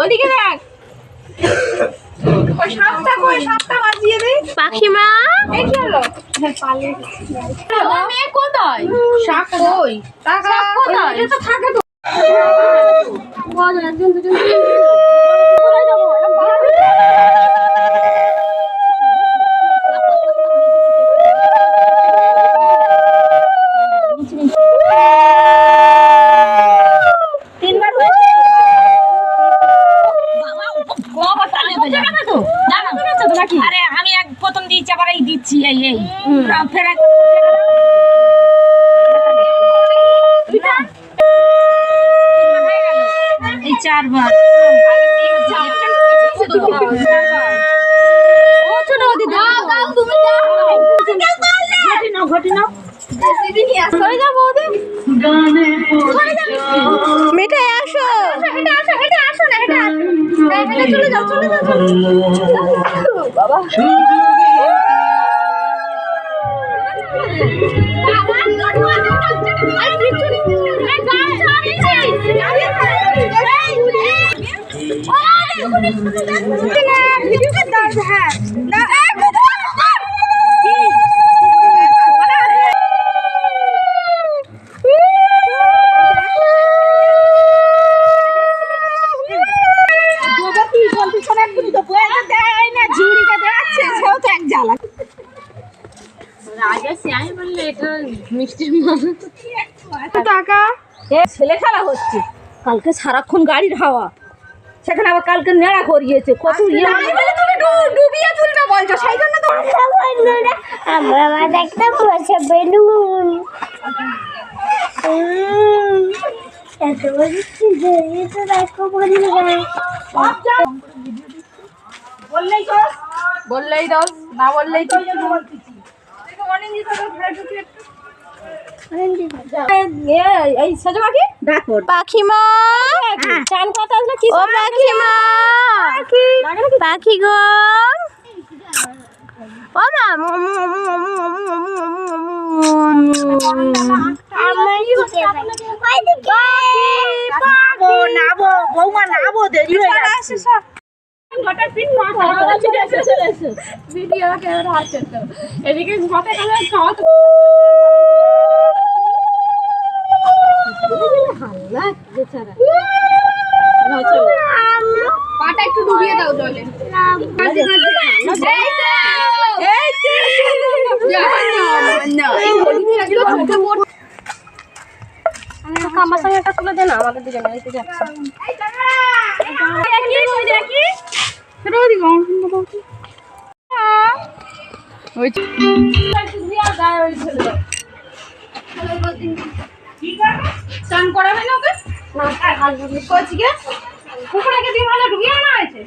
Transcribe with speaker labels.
Speaker 1: ওদিকে দেখ।
Speaker 2: পাখিমা? কোথায়?
Speaker 1: সাপ কই? টাকা
Speaker 2: কোথায়?
Speaker 1: তো থাকে তো।
Speaker 2: আরে আমি এক প্রথম দিয়েছি আবার এই দিচ্ছি এই এই। ফের এই চারবার।
Speaker 1: ও ছোট হ্যাঁ, চলে যাও চলে যাও চলে বাবা টাকা
Speaker 2: ছেলে খেলা হচ্ছে। কালকে সারাক্ষণ গাড়ির হাওয়া। সেখানে আবার কালকে নেড়া করিয়েছে কত ইয়ে।
Speaker 1: ডুবিয়ে তুলবে বলছো সেই জন্য তো
Speaker 3: আমরা বসে বেলুন। এত তো দেখো বলি
Speaker 1: বললেই তো বললেই দোষ না বললেই
Speaker 2: পাখিমা ও পাখিমা পাখি গো ও মা বৌমা নাবো দেরি হয়ে যাচ্ছে
Speaker 1: ভিডিও ক্যামেরা আছে তো এদিকে ঘটে গেলে খাওয়া পাটা একটু ডুবিয়ে দাও জলে এই তো! এই হলুদ লাগল চোখে মোট
Speaker 2: আমার সঙ্গে একটা তুলে দে না আমাদের দুজনে তো যাচ্ছে
Speaker 1: চান করাবে না ওকে কোচিকে কুকুরকে দিয়ে ভালো ঢুকিয়ে আনা হয়েছে